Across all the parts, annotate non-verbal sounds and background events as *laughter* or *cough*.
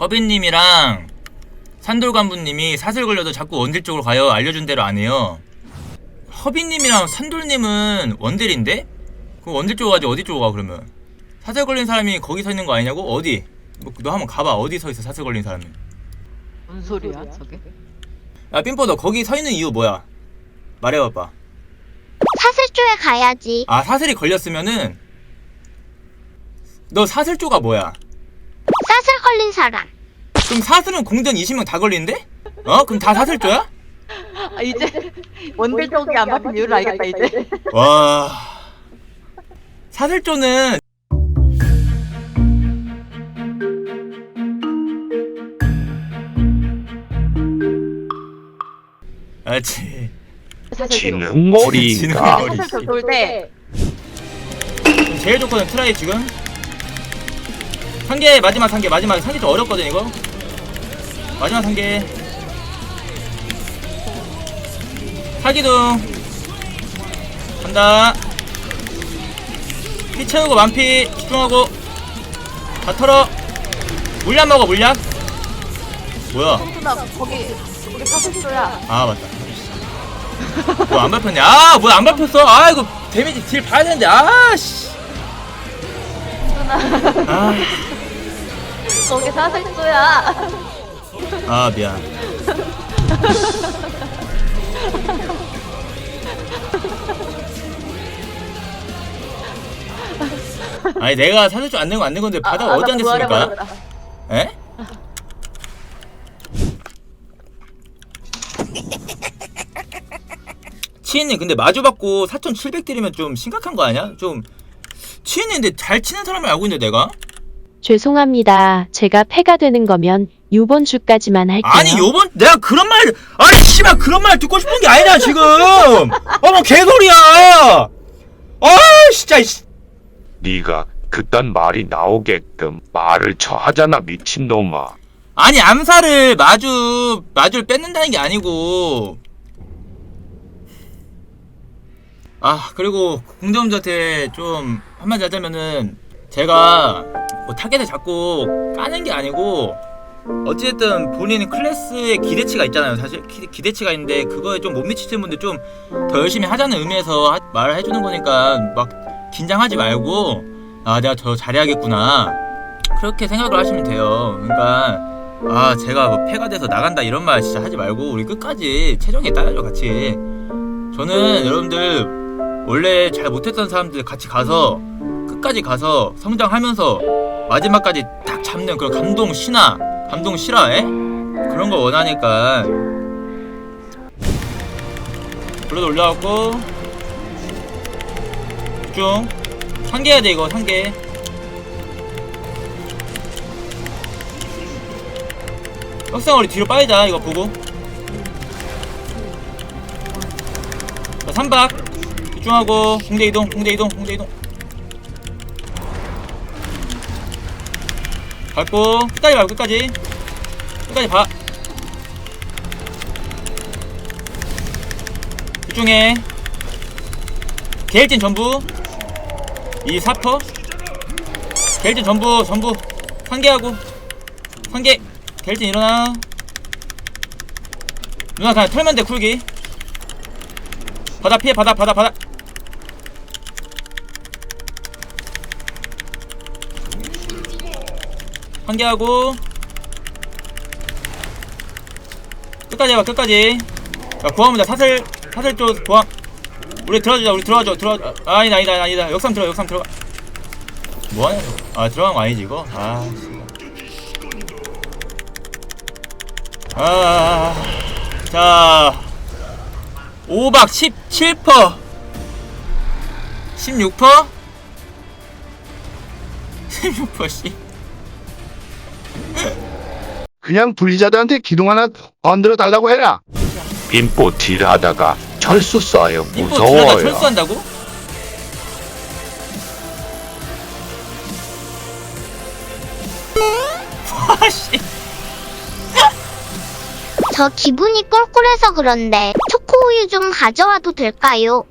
허빈님이랑 산돌 간부님이 사슬 걸려도 자꾸 원딜 쪽으로 가요. 알려준 대로 안 해요. 허빈님이랑 산돌님은 원딜인데? 그 원딜 쪽으로 가지 어디 쪽으로 가 그러면? 사슬 걸린 사람이 거기 서 있는 거 아니냐고? 어디? 뭐, 너 한번 가봐. 어디 서 있어 사슬 걸린 사람이? 뭔 소리야 저게? 야 핀뽀 너 거기 서 있는 이유 뭐야? 말해봐봐. 사슬조에 가야지. 아 사슬이 걸렸으면은 너 사슬 조가 뭐야? 사슬 걸린 사람. 그럼 사슬은 공전 20명 다 걸리는데? 어? 그럼 다 사슬조야? 아 이제 쪽이 안 박힌 이유를 알겠다 이제. 와 사슬조는 아치 사실 지능 머리인가? 지능 머리. 사실 돌때 제일 좋거든 트라이 지금 상계 마지막 상계 마지막 상계 좀 어렵거든 이거. 마지막 상계. 사기둥. 간다. 피 채우고 만피 집중하고. 다 털어. 물약 먹어 물약. 뭐야? 나 거기 우리. 아 맞다. 뭐 안 밟혔네. 아 뭐야 안 밟혔어? 아 이거 데미지 딜 봐야 되는데. 아씨. 아, 거기 사슬조야. 아 미안 *laughs* 아니 내가 줄안 내고 안 낸 건데 바닥 아, 어디 나 앉았습니까? 부활해버렸다. 에? 치인님 근데 마주받고 4,700 드리면 좀 심각한 거 아니야? 좀 치인님 근데 잘 치는 사람을 알고 있는데 내가? 죄송합니다. 제가 패가 되는 거면 요번 주까지만 할게요. 아니 요번 내가 그런 말 아니 씨발 그런 말 듣고 싶은 게 아니잖아 지금 어머 개소리야 아 진짜 이씨. 네가 그딴 말이 나오게끔 말을 쳐 하잖아 미친놈아. 아니 암살을 마주 마주를 뺏는다는 게 아니고 아 그리고 공정자한테 좀 한마디 하자면은 제가 뭐 타겟을 잡고 까는 게 아니고 어찌됐든 본인 클래스의 기대치가 있잖아요. 사실 기, 기대치가 있는데 그거에 좀 못 미치시는 분들 좀 더 열심히 하자는 의미에서 하- 말을 해주는 거니까 막 긴장하지 말고 아 내가 더 잘해야겠구나. 그렇게 생각을 하시면 돼요. 그러니까 아 제가 뭐 패가 돼서 나간다 이런 말 진짜 하지 말고 우리 끝까지 최종에 따라줘 같이. 저는 여러분들 원래 잘 못했던 사람들 같이 가서 끝까지 가서 성장하면서 마지막까지 딱 잡는 그런 감동 신화 감동 실화에? 그런 걸 원하니까. 불러도 올려갖고. 집중. 상계해야 돼 이거 상계. 떡상머리 뒤로 빠지자 이거 보고. 자 3박 집중하고 공대 이동 공대 이동 공대 이동 밟고 끝까지 밟고 끝까지. 끝까지 봐. 집중해. 게일진 전부. 이 사퍼. 게일진 전부 전부. 상계하고. 상계. 겔진 일어나. 누나 그냥 털면 돼 쿨기. 바다 피해 바다 바다 바다 한 개 하고. 끝까지 해봐 끝까지. 야 구하면 사슬 사슬 쪽 구함. 우리 들어가자 우리 들어가자 들어가. 아, 아니다 아니다 아니다 역삼 들어가 역삼 들어가. 뭐하냐 아 들어간 거 아니지 이거? 아 씨발 아, 자, 5박 17퍼, 16퍼, 16퍼 씨. 그냥 분리자들한테 기둥 하나 얹어 달라고 해라. 빈뽀 딜하다가 철수 써요 인포 들어가 무서워요. 철수한다고? 씨. *laughs* 저 기분이 꿀꿀해서 그런데 초코우유 좀 가져와도 될까요?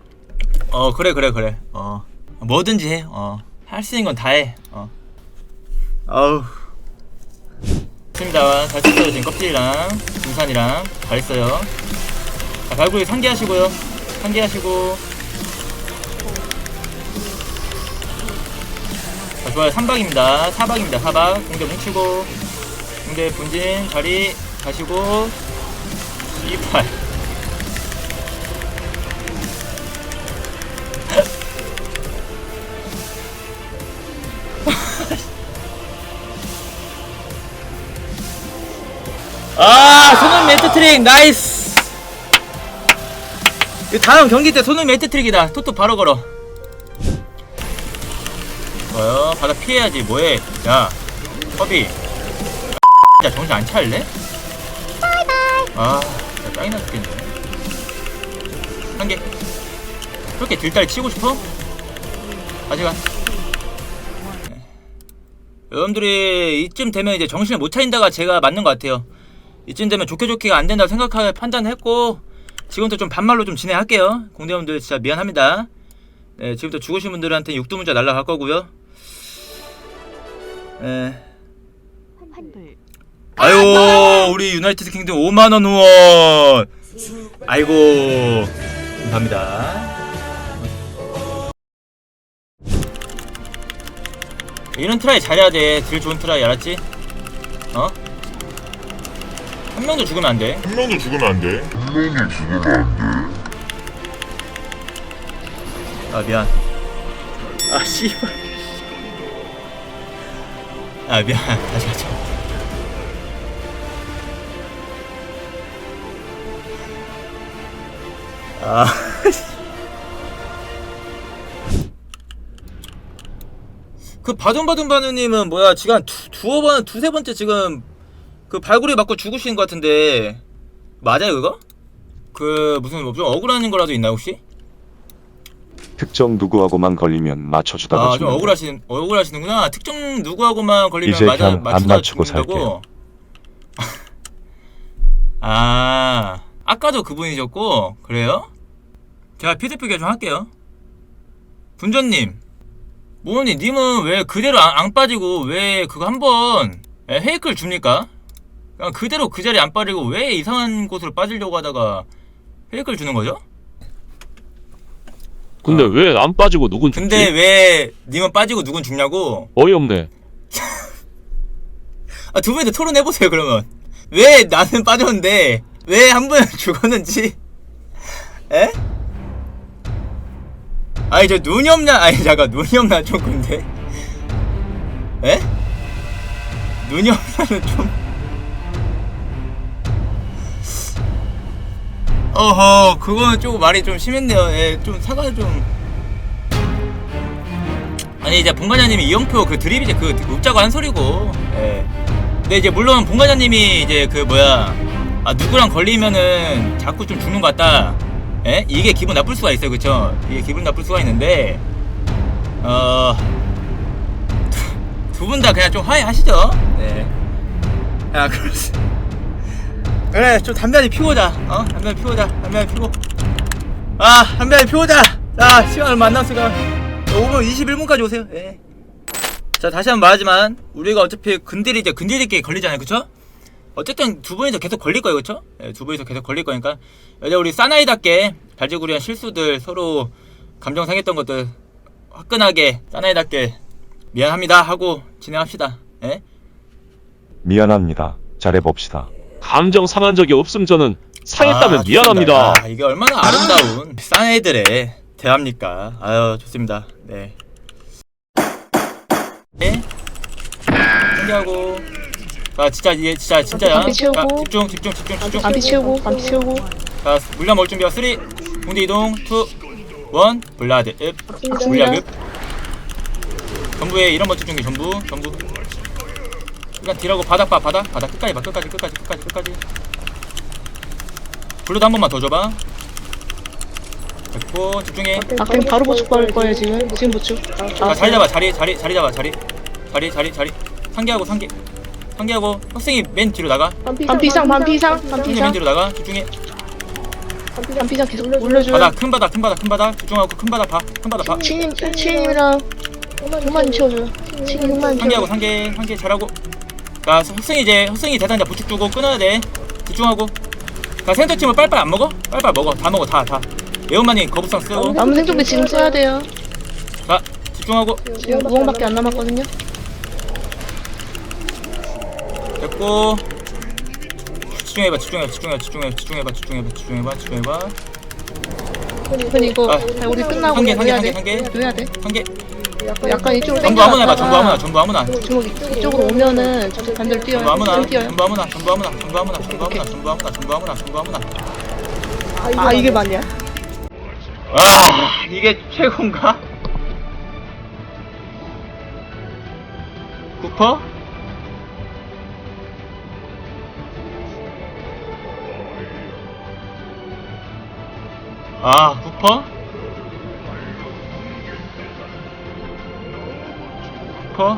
어 그래 그래 그래. 어 뭐든지 해. 어할 수 있는 건 다 해. 어. 아우. 좋습니다. 잘 썼어요. 지금 껍질이랑 등산이랑 잘 했어요. 자, 발굴이 상기하시고요. 상기하시고. 자, 좋아요. 3박입니다. 4박입니다. 4박. 공대 뭉치고. 공대 분진 자리 가시고. 28. 아 손흥민 매트 트릭 나이스! 이 다음 경기 때 손흥민 매트 트릭이다. 토토 바로 걸어. 뭐요. 바다 피해야지. 뭐해? 야 허비. 야 정신 안 차릴래? 아 짜증나 죽겠네. 한개. 그렇게 들딸 치고 싶어? 가져가. 네. 여러분들이 이쯤 되면 이제 정신을 못 차린다가 제가 맞는 것 같아요 이쯤 되면 좋게 좋게가 안 된다고 생각하고 판단했고 지금부터 좀 반말로 좀 진행할게요 공대원들 진짜 미안합니다 네, 지금부터 죽으신 분들한테 육두 문자 날라갈 거고요 네. 아유 우리 유나이티드 킹덤 5만 원 후원 아이고 감사합니다 이런 트라이 잘해야 돼 딜 좋은 트라이 알았지? 어? 한 명도 죽으면 안 돼? 한 명도 죽으면 안 돼. 아 미안. 아 씨발. 아 미안. 다시 가자. 아. *laughs* 그 바둥바둥바누님은 뭐야? 지금 한 두, 두어 번 두세 번째 지금 그 발굴이 맞고 죽으시는 것 같은데 맞아요 그거? 그 무슨 뭐좀 억울한 거라도 있나 혹시? 특정 누구하고만 걸리면 맞춰주다가 아, 좀 죽는다. 억울하신 억울하시는구나. 특정 누구하고만 걸리면 이제 맞아 그냥 안 맞추다 맞추고 죽는다고. *laughs* 아, 아까도 그분이셨고 그래요? 제가 피드백 좀 할게요. 분전님, 모모님, 님은 왜 그대로 안, 안 빠지고 왜 그거 한번 예, 헤이크를 줍니까? 그냥 그대로 그 자리에 안 빠지고 왜 이상한 곳으로 빠지려고 하다가 헤이크를 주는 거죠? 근데 왜 안 빠지고 누군 죽지? 근데 왜 님은 빠지고 누군 죽냐고? 어이없네. *laughs* 아, 두 분이서 토론해보세요, 그러면. 왜 나는 빠졌는데, 왜 한 분은 *laughs* 죽었는지? 에? 아니, 저 눈이 없나? 아니, 잠깐, 눈이 없나? 좀 근데. 에? 눈이 없나는 좀. 어허, 그거는 조금 말이 좀 심했네요. 예, 좀 사과 좀. 아니, 이제 본관장님이 이영표 그 드립 이제 그 웃자고 한 소리고. 예. 근데 이제 물론 본과장님이 이제 그 뭐야 아 누구랑 걸리면은 자꾸 좀 죽는 것 같다 예? 이게 기분 나쁠 수가 있어요 그쵸 이게 기분 나쁠 수가 있는데 어 두 분 다 그냥 좀 화해하시죠 네야 그렇지 그래 좀 담배 한대 피우자 어 담배 피우자 담배 피고 아 담배 피우자 자 시간 얼마 안 남았으니까 5분 21분까지 오세요 예. 자 다시 한번 말하지만 우리가 어차피 근딜이 이제 근딜들끼리 걸리잖아요 그쵸? 어쨌든 두 분이서 계속 걸릴 거예요 그쵸? 네, 두 분이서 계속 걸릴 거니까 이제 우리 사나이답게 발제구리한 실수들 서로 감정 상했던 것들 화끈하게 사나이답게 미안합니다 하고 진행합시다 예? 미안합니다. 잘해봅시다. 감정 상한 적이 없음 저는 상했다면 아, 미안합니다. 아, 이게 얼마나 아름다운 사나이들의 대합니까? 아유 좋습니다. 네. 네. 준비하고. 자 진짜 이게 진짜 진짜야. 치우고. 자, 집중 집중 집중 집중. 반피 치우고 반피 치우고. 자 물량 먹을 준비야 3 공대 이동. 2 1 블라드. 읍. 물량급 전부에 이런 거 집중해 전부. 전부 일단 딜하고 바닥 봐 바닥. 바닥 끝까지 봐 끝까지 끝까지 끝까지 끝까지. 블루도 한 번만 더 줘봐. 됐고 집중해. 아 그럼 바로 보충 받을 거예요 지금? 지금 보충 자, 자리 잡아 자리 자리 자리 잡아 자리. 자리 자리 자리. 상계하고 상계 상계하고 학생이 맨 뒤로 나가. 반피 이상 반피 이상 반피 학생이 맨 이상 뒤로 나가. 집중해. 반피 이상 계속 올려줘요. 바닥 큰 바닥 큰 바닥 큰 바닥. 집중하고 큰 바닥 봐큰 바닥 봐. 치님 치님이랑 흑마님 치워줘요. 치님 상계하고 치워줘요. 상계 상계 잘하고 자 흑승이 이제 흑승이 대상자 부축 주고 끊어야 돼 집중하고 자 센터팀을 빨빨 안 먹어? 빨빨 먹어 다 먹어 다다 매운만이 거북상 쓰고 남은 생존기 지금 써야 돼요. 자 집중하고 지금 무엉밖에 안 남았거든요. 됐고 집중해봐 집중해봐 집중해봐 집중해봐 집중해봐 집중해봐 집중해봐 집중해봐 근데 이거 아. 아, 우리 끝나고 한 개, 이거 한 개, 해야 한 돼. 개, 한 개. 이거 해야 돼. 한개 약간 이쪽으로 전부 아무나 해봐 전부 아무나 전부 아무나 주먹 이쪽으로 오면은 반대로 뛰어요. 전부 아무나 좀 뛰어요. 전부 아무나 전부 아무나 전부 아무나 전부 아무나 전부 아무나 전부 아무나 전부 아무나 아 이게 맞냐? 아 이게 최고인가? 9퍼? 아 9퍼? 说